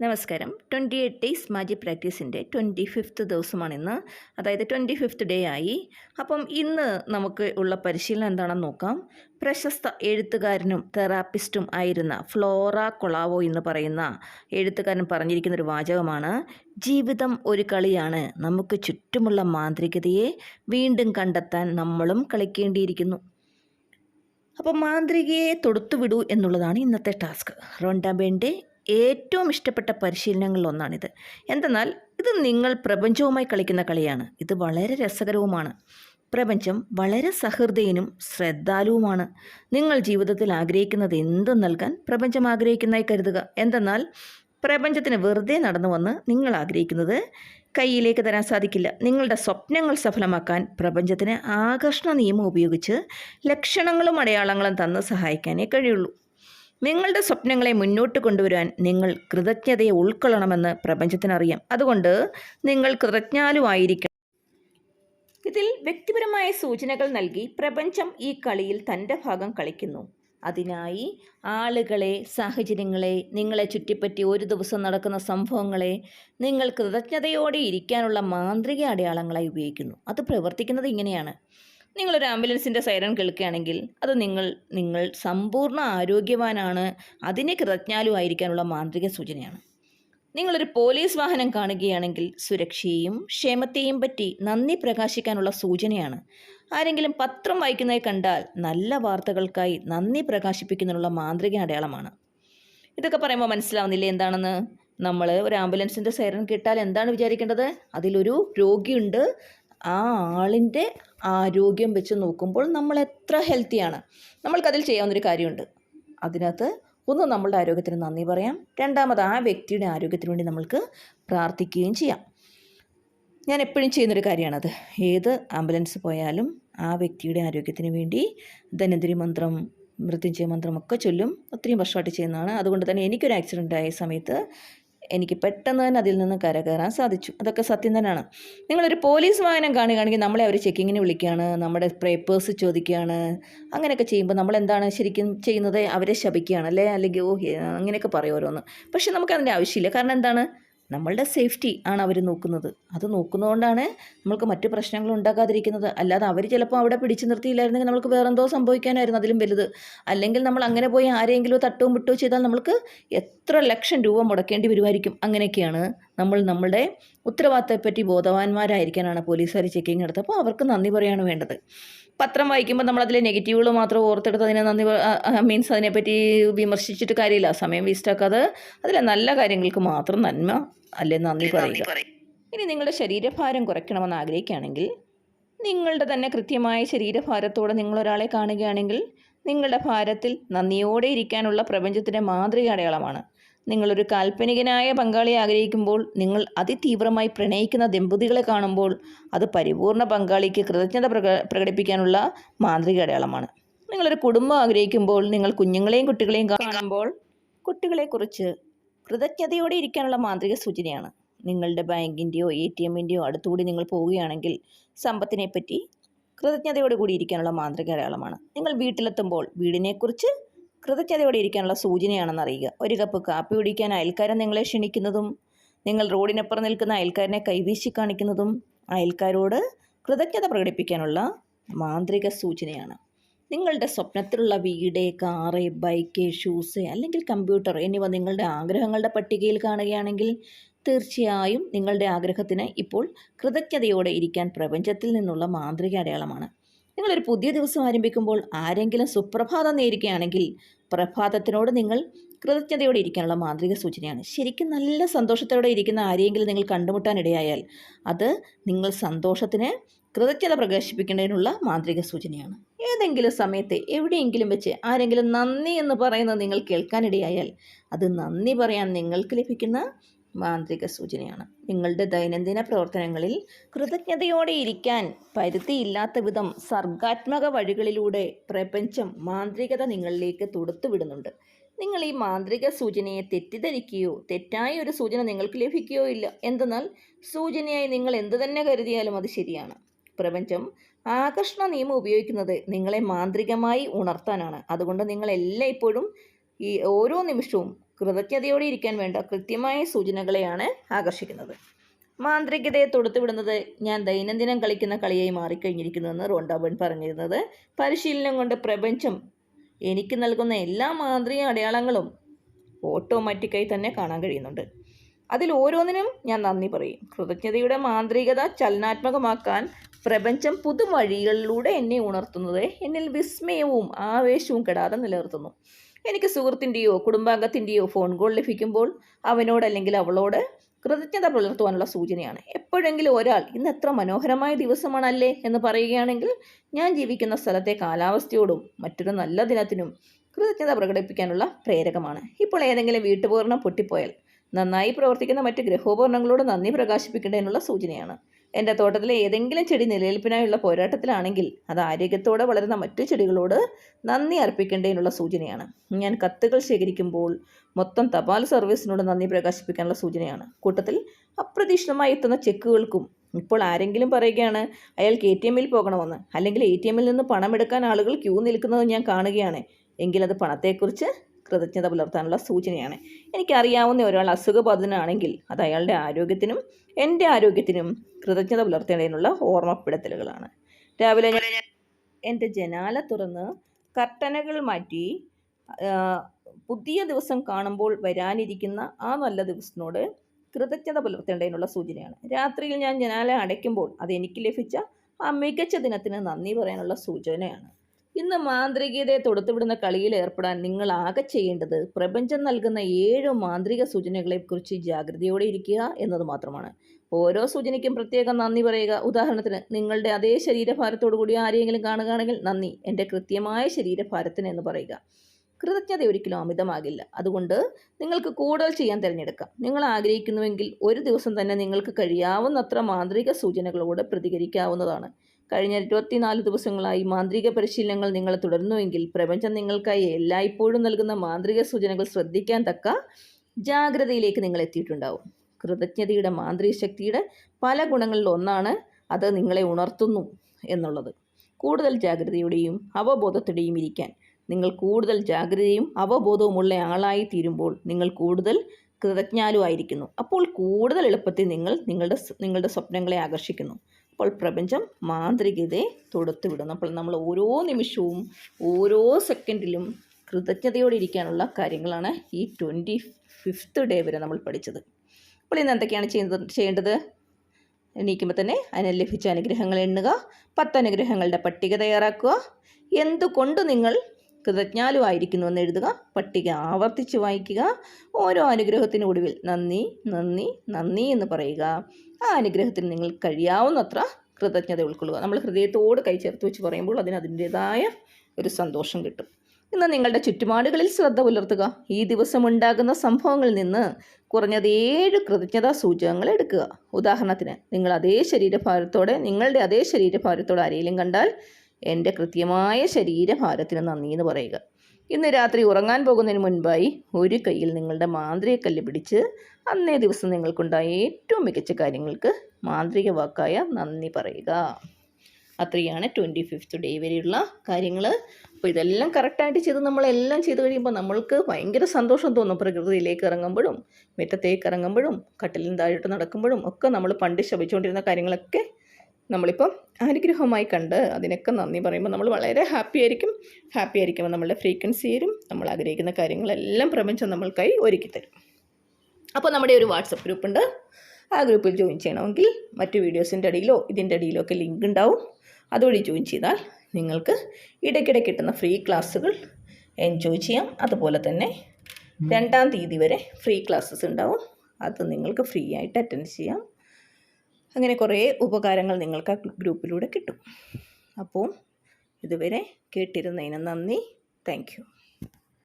നമസ്കാരം. Twenty eight days magic പ്രാക്ടീസിന്റെ twenty fifth ദിവസമാണ് ഇന്ന് അതായത് ട്വന്റി ഫിഫ്ത്ത് ഡേ ആയി. അപ്പം ഇന്ന് നമുക്ക് ഉള്ള പരിശീലനം എന്താണെന്ന് നോക്കാം. പ്രശസ്ത എഴുത്തുകാരനും തെറാപ്പിസ്റ്റും ആയിരുന്ന ഫ്ലോറ കൊളാവോ എന്ന് പറയുന്ന എഴുത്തുകാരൻ പറഞ്ഞിരിക്കുന്ന ഒരു വാചകമാണ് ജീവിതം ഒരു കളിയാണ്. നമുക്ക് ചുറ്റുമുള്ള മാന്ത്രികതയെ വീണ്ടും കണ്ടെത്താൻ നമ്മളും കളിക്കേണ്ടിയിരിക്കുന്നു. അപ്പോൾ മാന്ത്രികയെ തൊടുത്തുവിടൂ എന്നുള്ളതാണ് ഇന്നത്തെ ടാസ്ക്. റോണ്ടാബേന്റെ ഏറ്റവും ഇഷ്ടപ്പെട്ട പരിശീലനങ്ങളിൽ ഒന്നാണിത് എന്തെന്നാൽ ഇത് നിങ്ങൾ പ്രപഞ്ചവുമായി കളിക്കുന്ന കളിയാണ്. ഇത് വളരെ രസകരവുമാണ്. പ്രപഞ്ചം വളരെ സഹൃദയനും ശ്രദ്ധാലുവുമാണ്. നിങ്ങൾ ജീവിതത്തിൽ ആഗ്രഹിക്കുന്നത് എന്തും നൽകാൻ പ്രപഞ്ചം ആഗ്രഹിക്കുന്നതായി കരുതുക. എന്തെന്നാൽ പ്രപഞ്ചത്തിന് വെറുതെ നടന്നു വന്ന് നിങ്ങൾ ആഗ്രഹിക്കുന്നത് കയ്യിലേക്ക് തരാൻ സാധിക്കില്ല. നിങ്ങളുടെ സ്വപ്നങ്ങൾ സഫലമാക്കാൻ പ്രപഞ്ചത്തിന് ആകർഷണ നിയമം ഉപയോഗിച്ച് ലക്ഷണങ്ങളും അടയാളങ്ങളും തന്ന് സഹായിക്കാനേ കഴിയുള്ളൂ. നിങ്ങളുടെ സ്വപ്നങ്ങളെ മുന്നോട്ട് കൊണ്ടുവരാൻ നിങ്ങൾ കൃതജ്ഞതയെ ഉൾക്കൊള്ളണമെന്ന് പ്രപഞ്ചത്തിനറിയാം. അതുകൊണ്ട് നിങ്ങൾ കൃതജ്ഞാലുമായിരിക്കണം ഇതിൽ വ്യക്തിപരമായ സൂചനകൾ നൽകി പ്രപഞ്ചം ഈ കളിയിൽ തന്റെ ഭാഗം കളിക്കുന്നു. അതിനായി ആളുകളെ സാഹചര്യങ്ങളെ നിങ്ങളെ ചുറ്റിപ്പറ്റി ഒരു ദിവസം നടക്കുന്ന സംഭവങ്ങളെ നിങ്ങൾ കൃതജ്ഞതയോടെ ഇരിക്കാനുള്ള മാന്ത്രിക അടയാളങ്ങളായി ഉപയോഗിക്കുന്നു. അത് പ്രവർത്തിക്കുന്നത് ഇങ്ങനെയാണ്. നിങ്ങളൊരു ആംബുലൻസിന്റെ സൈറൺ കേൾക്കുകയാണെങ്കിൽ അത് നിങ്ങൾ നിങ്ങൾ സമ്പൂർണ ആരോഗ്യവാനാണ്. അതിനെ കൃതജ്ഞാലുമായിരിക്കാനുള്ള മാന്ത്രിക സൂചനയാണ്. നിങ്ങളൊരു പോലീസ് വാഹനം കാണുകയാണെങ്കിൽ സുരക്ഷയെയും ക്ഷേമത്തെയും പറ്റി നന്ദി പ്രകാശിക്കാനുള്ള സൂചനയാണ്. ആരെങ്കിലും പത്രം വായിക്കുന്നതായി കണ്ടാൽ നല്ല വാർത്തകൾക്കായി നന്ദി പ്രകാശിപ്പിക്കുന്നതിനുള്ള മാന്ത്രിക അടയാളമാണ്. ഇതൊക്കെ പറയുമ്പോൾ മനസ്സിലാവുന്നില്ലേ എന്താണെന്ന്? നമ്മൾ ഒരു ആംബുലൻസിന്റെ സൈറൺ കേട്ടാൽ എന്താണ് വിചാരിക്കേണ്ടത്? അതിലൊരു രോഗിയുണ്ട്. ആ ആളിന്റെ ആരോഗ്യം വെച്ച് നോക്കുമ്പോൾ നമ്മൾ എത്ര ഹെൽത്തിയാണ് നമ്മൾക്കതിൽ ചെയ്യാവുന്നൊരു കാര്യമുണ്ട്. അതിനകത്ത് ഒന്ന് നമ്മളുടെ ആരോഗ്യത്തിന് നന്ദി പറയാം. രണ്ടാമത് ആ വ്യക്തിയുടെ ആരോഗ്യത്തിന് വേണ്ടി നമ്മൾക്ക് പ്രാർത്ഥിക്കുകയും ചെയ്യാം. ഞാൻ എപ്പോഴും ചെയ്യുന്നൊരു കാര്യമാണത്. ഏത് ആംബുലൻസ് പോയാലും ആ വ്യക്തിയുടെ ആരോഗ്യത്തിന് വേണ്ടി ധനന്തിരി മന്ത്രം മൃത്യുഞ്ജയ മന്ത്രം ഒക്കെ ചൊല്ലും. ഒത്തിരി വർഷമായിട്ട് ചെയ്യുന്നതാണ്. അതുകൊണ്ട് തന്നെ എനിക്കൊരു ആക്സിഡന്റ് ആയ സമയത്ത് എനിക്ക് പെട്ടെന്ന് തന്നെ അതിൽ നിന്ന് കരകയറാൻ സാധിച്ചു. അതൊക്കെ സത്യം തന്നെയാണ്. നിങ്ങളൊരു പോലീസ് വാഹനം കാണുകയാണെങ്കിൽ നമ്മളെ അവർ ചെക്കിങ്ങിന് വിളിക്കുകയാണ് നമ്മുടെ പേപ്പേഴ്സ് ചോദിക്കുകയാണ് അങ്ങനെയൊക്കെ ചെയ്യുമ്പോൾ നമ്മൾ എന്താണ് ശരിക്കും ചെയ്യുന്നത്? അവരെ ശപിക്കുകയാണ് അല്ലേ? അല്ലെങ്കിൽ ഓ അങ്ങനെയൊക്കെ പറയും ഓരോന്ന്. പക്ഷെ നമുക്കതിന്റെ ആവശ്യമില്ല. കാരണം എന്താണ്? നമ്മളുടെ സേഫ്റ്റി ആണ് അവർ നോക്കുന്നത്. അത് നോക്കുന്നതുകൊണ്ടാണ് നമുക്ക് മറ്റു പ്രശ്നങ്ങൾ ഉണ്ടാകാതിരിക്കുന്നത്. അല്ലാതെ അവർ ചിലപ്പോൾ അവിടെ പിടിച്ചു നിർത്തിയില്ലായിരുന്നെങ്കിൽ നമുക്ക് വേറെന്തോ സംഭവിക്കാനായിരുന്നു അതിലും വലുത്. അല്ലെങ്കിൽ നമ്മൾ അങ്ങനെ പോയി ആരെങ്കിലും തട്ടവും വിട്ടോ ചെയ്താൽ നമുക്ക് എത്ര ലക്ഷം രൂപ മുടക്കേണ്ടി വരുമായിരിക്കും. അങ്ങനെയൊക്കെയാണ് നമ്മൾ നമ്മളുടെ ഉത്തരവാദിത്തത്തെപ്പറ്റി ബോധവാന്മാരായിരിക്കാനാണ് പോലീസുകാർ ചെക്കിങ് നടത്തുക. അപ്പോൾ അവർക്ക് നന്ദി പറയുകയാണ് വേണ്ടത്. പത്രം വായിക്കുമ്പോൾ നമ്മൾ അതിലെ നെഗറ്റീവുകൾ മാത്രം ഓർത്തെടുത്ത് അതിനെ നന്ദി മീൻസ് അതിനെപ്പറ്റി വിമർശിച്ചിട്ട് കാര്യമില്ല. സമയം വേസ്റ്റാക്കാതെ അതിലെ നല്ല കാര്യങ്ങൾക്ക് മാത്രം നന്മ അല്ലേ നന്ദി പറയുക. ഇനി നിങ്ങളുടെ ശരീരഭാരം കുറയ്ക്കണമെന്ന് ആഗ്രഹിക്കുകയാണെങ്കിൽ നിങ്ങളുടെ തന്നെ കൃത്യമായ ശരീരഭാരത്തോടെ നിങ്ങളൊരാളെ കാണുകയാണെങ്കിൽ നിങ്ങളുടെ ഭാരത്തിൽ നന്ദിയോടെ ഇരിക്കാനുള്ള പ്രപഞ്ചത്തിന്റെ മാതൃക അടയാളമാണ്. നിങ്ങളൊരു കാൽപ്പനികനായ പങ്കാളിയെ ആഗ്രഹിക്കുമ്പോൾ നിങ്ങൾ അതിതീവ്രമായി പ്രണയിക്കുന്ന ദമ്പതികളെ കാണുമ്പോൾ അത് പരിപൂർണ പങ്കാളിക്ക് കൃതജ്ഞത പ്രക പ്രകടിപ്പിക്കാനുള്ള മാന്ത്രിക അടയാളമാണ്. നിങ്ങളൊരു കുടുംബം ആഗ്രഹിക്കുമ്പോൾ നിങ്ങൾ കുഞ്ഞുങ്ങളെയും കുട്ടികളെയും കാണുമ്പോൾ കുട്ടികളെക്കുറിച്ച് കൃതജ്ഞതയോടെ ഇരിക്കാനുള്ള മാന്ത്രിക സൂചനയാണ്. നിങ്ങളുടെ ബാങ്കിന്റെയോ എ ടി എമ്മിന്റെയോ അടുത്തുകൂടി നിങ്ങൾ പോവുകയാണെങ്കിൽ സമ്പത്തിനെപ്പറ്റി കൃതജ്ഞതയോടെ കൂടി ഇരിക്കാനുള്ള മാന്ത്രിക അടയാളമാണ്. നിങ്ങൾ വീട്ടിലെത്തുമ്പോൾ വീടിനെക്കുറിച്ച് കൃതജ്ഞതയോടെ ഇരിക്കാനുള്ള സൂചനയാണെന്ന് അറിയുക ഒരു കപ്പ് കാപ്പി കുടിക്കാൻ അയൽക്കാരൻ നിങ്ങളെ ക്ഷണിക്കുന്നതും നിങ്ങൾ റോഡിനപ്പുറം നിൽക്കുന്ന അയൽക്കാരനെ കൈവീശി കാണിക്കുന്നതും അയൽക്കാരോട് കൃതജ്ഞത പ്രകടിപ്പിക്കാനുള്ള മാന്ത്രിക സൂചനയാണ്. നിങ്ങളുടെ സ്വപ്നത്തിലുള്ള വീട് കാറ് ബൈക്ക് ഷൂസ് അല്ലെങ്കിൽ കമ്പ്യൂട്ടർ എന്നിവ നിങ്ങളുടെ ആഗ്രഹങ്ങളുടെ പട്ടികയിൽ കാണുകയാണെങ്കിൽ തീർച്ചയായും നിങ്ങളുടെ ആഗ്രഹത്തിന് ഇപ്പോൾ കൃതജ്ഞതയോടെ ഇരിക്കാൻ പ്രപഞ്ചത്തിൽ നിന്നുള്ള മാന്ത്രിക അടയാളമാണ്. നിങ്ങളൊരു പുതിയ ദിവസം ആരംഭിക്കുമ്പോൾ ആരെങ്കിലും സുപ്രഭാതം നേരിക്കുകയാണെങ്കിൽ പ്രഭാതത്തിനോട് നിങ്ങൾ കൃതജ്ഞതയോടെ ഇരിക്കാനുള്ള മാന്ത്രിക സൂചനയാണ്. ശരിക്കും നല്ല സന്തോഷത്തോടെ ഇരിക്കുന്ന ആരെയെങ്കിലും നിങ്ങൾ കണ്ടുമുട്ടാനിടയായാൽ അത് നിങ്ങൾ സന്തോഷത്തിന് കൃതജ്ഞത പ്രകാശിപ്പിക്കുന്നതിനുള്ള മാന്ത്രിക സൂചനയാണ്. ഏതെങ്കിലും സമയത്ത് എവിടെയെങ്കിലും വെച്ച് ആരെങ്കിലും നന്ദി എന്ന് പറയുന്നത് നിങ്ങൾ കേൾക്കാനിടയായാൽ അത് നന്ദി പറയാൻ നിങ്ങൾക്ക് ലഭിക്കുന്ന മാന്ത്രിക സൂചനയാണ്. നിങ്ങളുടെ ദൈനംദിന പ്രവർത്തനങ്ങളിൽ കൃതജ്ഞതയോടെ ഇരിക്കാൻ പരിധിയില്ലാത്ത വിധം സർഗാത്മക വഴികളിലൂടെ പ്രപഞ്ചം മാന്ത്രികത നിങ്ങളിലേക്ക് തൊടുത്തുവിടുന്നുണ്ട് നിങ്ങൾ ഈ മാന്ത്രിക സൂചനയെ തെറ്റിദ്ധരിക്കുകയോ തെറ്റായ ഒരു സൂചന നിങ്ങൾക്ക് ലഭിക്കുകയോ ഇല്ല. എന്തെന്നാൽ സൂചനയായി നിങ്ങൾ എന്തു തന്നെ കരുതിയാലും അത് ശരിയാണ്. പ്രപഞ്ചം ആകർഷണ നിയമം ഉപയോഗിക്കുന്നത് നിങ്ങളെ മാന്ത്രികമായി ഉണർത്താനാണ്. അതുകൊണ്ട് നിങ്ങൾ എല്ലായ്പ്പോഴും ഈ ഓരോ നിമിഷവും കൃതജ്ഞതയോടെ ഇരിക്കാൻ വേണ്ട കൃത്യമായ സൂചനകളെയാണ് ആകർഷിക്കുന്നത്. മാന്ത്രികതയെ തൊടുത്തുവിടുന്നത് ഞാൻ ദൈനംദിനം കളിക്കുന്ന കളിയായി മാറിക്കഴിഞ്ഞിരിക്കുന്നുവെന്ന് റോണ്ടാബൺ പറഞ്ഞിരുന്നത്. പരിശീലനം കൊണ്ട് പ്രപഞ്ചം എനിക്ക് നൽകുന്ന എല്ലാ മാന്ത്രിക അടയാളങ്ങളും ഓട്ടോമാറ്റിക്കായി തന്നെ കാണാൻ കഴിയുന്നുണ്ട്. അതിൽ ഓരോന്നിനും ഞാൻ നന്ദി പറയും. കൃതജ്ഞതയുടെ മാന്ത്രികത ചലനാത്മകമാക്കാൻ പ്രപഞ്ചം പുതുവഴികളിലൂടെ എന്നെ ഉണർത്തുന്നത് എന്നിൽ വിസ്മയവും ആവേശവും കെടാതെ നിലനിർത്തുന്നു. എനിക്ക് സുഹൃത്തിന്റെയോ കുടുംബാംഗത്തിന്റെയോ ഫോൺ കോൾ ലഭിക്കുമ്പോൾ അവനോട് അല്ലെങ്കിൽ അവളോട് കൃതജ്ഞത പുലർത്തുവാനുള്ള സൂചനയാണ്. എപ്പോഴെങ്കിലും ഒരാൾ ഇന്ന് എത്ര മനോഹരമായ ദിവസമാണല്ലേ എന്ന് പറയുകയാണെങ്കിൽ ഞാൻ ജീവിക്കുന്ന സ്ഥലത്തെ കാലാവസ്ഥയോടും മറ്റൊരു നല്ല ദിനത്തിനും കൃതജ്ഞത പ്രകടിപ്പിക്കാനുള്ള പ്രേരകമാണ്. ഇപ്പോൾ ഏതെങ്കിലും വീട്ടുപകരണം പൊട്ടിപ്പോയാൽ നന്നായി പ്രവർത്തിക്കുന്ന മറ്റ് ഗ്രഹോപകരണങ്ങളോട് നന്ദി പ്രകാശിപ്പിക്കേണ്ടതിനുള്ള സൂചനയാണ്. എന്റെ തോട്ടത്തിലെ ഏതെങ്കിലും ചെടി നിലനിൽപ്പിനായുള്ള പോരാട്ടത്തിലാണെങ്കിൽ അത് ആരോഗ്യത്തോടെ വളരുന്ന മറ്റു ചെടികളോട് നന്ദി അർപ്പിക്കേണ്ടതിനുള്ള സൂചനയാണ്. ഞാൻ കത്തുകൾ ശേഖരിക്കുമ്പോൾ മൊത്തം തപാൽ സർവീസിനോട് നന്ദി പ്രകാശിപ്പിക്കാനുള്ള സൂചനയാണ്. കൂട്ടത്തിൽ അപ്രതീക്ഷിതമായി എത്തുന്ന ചെക്കുകൾക്കും ഇപ്പോൾ ആരെങ്കിലും പറയുകയാണ് അയാൾക്ക് എ ടി എമ്മിൽ പോകണമെന്ന്. അല്ലെങ്കിൽ എ ടി എമ്മിൽ നിന്ന് പണമെടുക്കാൻ ആളുകൾ ക്യൂ നിൽക്കുന്നത് ഞാൻ കാണുകയാണ്. എങ്കിൽ അത് പണത്തെക്കുറിച്ച് കൃതജ്ഞത പുലർത്താനുള്ള സൂചനയാണ്. എനിക്കറിയാവുന്ന ഒരാൾ അസുഖബാധിതനാണെങ്കിൽ അത് അയാളുടെ ആരോഗ്യത്തിനും എന്റെ ആരോഗ്യത്തിനും കൃതജ്ഞത പുലർത്തേണ്ടതിനുള്ള ഓർമ്മപ്പെടുത്തലുകളാണ്. രാവിലെ ഞാൻ എന്റെ ജനാല തുറന്ന് കർട്ടനകൾ മാറ്റി പുതിയ ദിവസം കാണുമ്പോൾ വരാനിരിക്കുന്ന ആ നല്ല ദിവസത്തിനോട് കൃതജ്ഞത പുലർത്തേണ്ടതിനുള്ള സൂചനയാണ്. രാത്രിയിൽ ഞാൻ ജനാല അടയ്ക്കുമ്പോൾ അത് എനിക്ക് ലഭിച്ച ആ മികച്ച ദിനത്തിന് നന്ദി പറയാനുള്ള സൂചനയാണ്. ഇന്ന് മാന്ത്രികതയെ തൊടുത്തുവിടുന്ന കളിയിൽ ഏർപ്പെടാൻ നിങ്ങൾ ആകെ ചെയ്യേണ്ടത് പ്രപഞ്ചം നൽകുന്ന ഏഴ് മാന്ത്രിക സൂചനകളെക്കുറിച്ച് ജാഗ്രതയോടെ ഇരിക്കുക എന്നത് മാത്രമാണ്. ഓരോ സൂചനയ്ക്കും പ്രത്യേകം നന്ദി പറയുക. ഉദാഹരണത്തിന് നിങ്ങളുടെ അതേ ശരീരഭാരത്തോടു കൂടി ആരെയെങ്കിലും കാണുകയാണെങ്കിൽ നന്ദി. എന്റെ കൃത്യമായ ശരീരഭാരത്തിന് എന്ന് പറയുക. കൃതജ്ഞത ഒരിക്കലും അമിതമാകില്ല. അതുകൊണ്ട് നിങ്ങൾക്ക് കൂടുതൽ ചെയ്യാൻ തിരഞ്ഞെടുക്കാം. നിങ്ങൾ ആഗ്രഹിക്കുന്നുവെങ്കിൽ ഒരു ദിവസം തന്നെ നിങ്ങൾക്ക് കഴിയാവുന്നത്ര മാന്ത്രിക സൂചനകളോട് പ്രതികരിക്കാവുന്നതാണ്. കഴിഞ്ഞ ഇരുപത്തിനാല് ദിവസങ്ങളായി മാന്ത്രിക പരിശീലനങ്ങൾ നിങ്ങൾ തുടർന്നുവെങ്കിൽ പ്രപഞ്ചം നിങ്ങൾക്കായി എല്ലായ്പ്പോഴും നൽകുന്ന മാന്ത്രിക സൂചനകൾ ശ്രദ്ധിക്കാൻ തക്ക ജാഗ്രതയിലേക്ക് നിങ്ങൾ എത്തിയിട്ടുണ്ടാവും. കൃതജ്ഞതയുടെ മാന്ത്രിക ശക്തിയുടെ പല ഗുണങ്ങളിൽ ഒന്നാണ് അത് നിങ്ങളെ ഉണർത്തുന്നു എന്നുള്ളത്. കൂടുതൽ ജാഗ്രതയോടെയും അവബോധത്തോടെയും ഇരിക്കാൻ നിങ്ങൾ കൂടുതൽ ജാഗ്രതയും അവബോധവുമുള്ള ആളായി തീരുമ്പോൾ നിങ്ങൾ കൂടുതൽ കൃതജ്ഞാലുമായിരിക്കുന്നു അപ്പോൾ കൂടുതൽ എളുപ്പത്തിൽ നിങ്ങൾ നിങ്ങളുടെ നിങ്ങളുടെ സ്വപ്നങ്ങളെ ആകർഷിക്കുന്നു. അപ്പോൾ പ്രപഞ്ചം മാന്ത്രികതയെ തൊടുത്തു വിടുന്നു അപ്പോൾ നമ്മൾ ഓരോ നിമിഷവും ഓരോ സെക്കൻഡിലും കൃതജ്ഞതയോടെ ഇരിക്കാനുള്ള കാര്യങ്ങളാണ് ഈ ട്വന്റി ഫിഫ്ത്ത് ഡേ വരെ നമ്മൾ പഠിച്ചത്. അപ്പോൾ ഇന്ന് എന്തൊക്കെയാണ് ചെയ്യുന്നത് ചെയ്യേണ്ടത്? എണീക്കുമ്പോൾ തന്നെ അതിന് ലഭിച്ച അനുഗ്രഹങ്ങൾ എണ്ണുക പത്ത് അനുഗ്രഹങ്ങളുടെ പട്ടിക തയ്യാറാക്കുക. എന്തുകൊണ്ട് നിങ്ങൾ കൃതജ്ഞാലുവായിരിക്കുന്നു എന്ന് എഴുതുക പട്ടിക ആവർത്തിച്ച് വായിക്കുക. ഓരോ അനുഗ്രഹത്തിനും ഒടുവിൽ നന്ദി നന്ദി നന്ദി എന്ന് പറയുക. ആ അനുഗ്രഹത്തിന് നിങ്ങൾ കഴിയാവുന്നത്ര കൃതജ്ഞത ഉൾക്കൊള്ളുക. നമ്മൾ ഹൃദയത്തോട് കൈ ചേർത്ത് വെച്ച് പറയുമ്പോൾ അതിന് അതിന്റേതായ ഒരു സന്തോഷം കിട്ടും. ഇന്ന് നിങ്ങളുടെ ചുറ്റുപാടുകളിൽ ശ്രദ്ധ പുലർത്തുക. ഈ ദിവസം ഉണ്ടാകുന്ന സംഭവങ്ങളിൽ നിന്ന് കുറഞ്ഞത് ഏഴ് കൃതജ്ഞതാ സൂചകങ്ങൾ എടുക്കുക. ഉദാഹരണത്തിന് നിങ്ങൾ അതേ ശരീരഭാരത്തോടെ നിങ്ങളുടെ അതേ ശരീരഭാരത്തോടെ ആരെങ്കിലും കണ്ടാൽ എന്റെ കൃത്യമായ ശരീരഭാരത്തിന് നന്ദി എന്ന് പറയുക. ഇന്ന് രാത്രി ഉറങ്ങാൻ പോകുന്നതിന് മുൻപായി ഒരു കയ്യിൽ നിങ്ങളുടെ മാന്ത്രികക്കല്ല് പിടിച്ച് അന്നേ ദിവസം നിങ്ങൾക്കുണ്ടായ ഏറ്റവും മികച്ച കാര്യങ്ങൾക്ക് മാന്ത്രിക വാക്കായ നന്ദി പറയുക. അത്രയാണ് ട്വന്റി ഫിഫ്ത്ത് ഡേ വരെയുള്ള കാര്യങ്ങൾ അപ്പോൾ ഇതെല്ലാം കറക്റ്റായിട്ട് ചെയ്ത് നമ്മളെല്ലാം ചെയ്ത് കഴിയുമ്പോൾ നമ്മൾക്ക് ഭയങ്കര സന്തോഷം തോന്നും. പ്രകൃതിയിലേക്ക് ഇറങ്ങുമ്പോഴും മുറ്റത്തേക്ക് ഇറങ്ങുമ്പോഴും കട്ടിലിന് താഴോട്ട് നടക്കുമ്പോഴും ഒക്കെ നമ്മൾ പണ്ട് ശപിച്ചുകൊണ്ടിരുന്ന കാര്യങ്ങളൊക്കെ നമ്മളിപ്പം അനുഗ്രഹമായി കണ്ട് അതിനൊക്കെ നന്ദി പറയുമ്പോൾ നമ്മൾ വളരെ ഹാപ്പി ആയിരിക്കും. ഹാപ്പി ആയിരിക്കുമ്പോൾ നമ്മളുടെ ഫ്രീക്വൻസി വരും നമ്മൾ ആഗ്രഹിക്കുന്ന കാര്യങ്ങളെല്ലാം പ്രപഞ്ചം നമ്മൾക്കായി ഒരുക്കി തരും അപ്പോൾ നമ്മുടെ ഒരു വാട്സപ്പ് ഗ്രൂപ്പുണ്ട് ആ ഗ്രൂപ്പിൽ ജോയിൻ ചെയ്യണമെങ്കിൽ മറ്റു വീഡിയോസിന്റെ അടിയിലോ ഇതിന്റെ അടിയിലോ ഒക്കെ ലിങ്ക് ഉണ്ടാവും. അതുവഴി ജോയിൻ ചെയ്താൽ നിങ്ങൾക്ക് ഇടയ്ക്കിടെ കിട്ടുന്ന ഫ്രീ ക്ലാസ്സുകൾ എൻജോയ് ചെയ്യാം. അതുപോലെ തന്നെ രണ്ടാം തീയതി വരെ ഫ്രീ ക്ലാസ്സസ് ഉണ്ടാവും. അത് നിങ്ങൾക്ക് ഫ്രീ ആയിട്ട് അറ്റൻഡ് ചെയ്യാം. അങ്ങനെ കുറേ ഉപകാരങ്ങൾ നിങ്ങൾക്ക് ആ ഗ്രൂപ്പിലൂടെ കിട്ടും. അപ്പോൾ ഇതുവരെ കേട്ടിരുന്നതിന് നന്ദി. താങ്ക്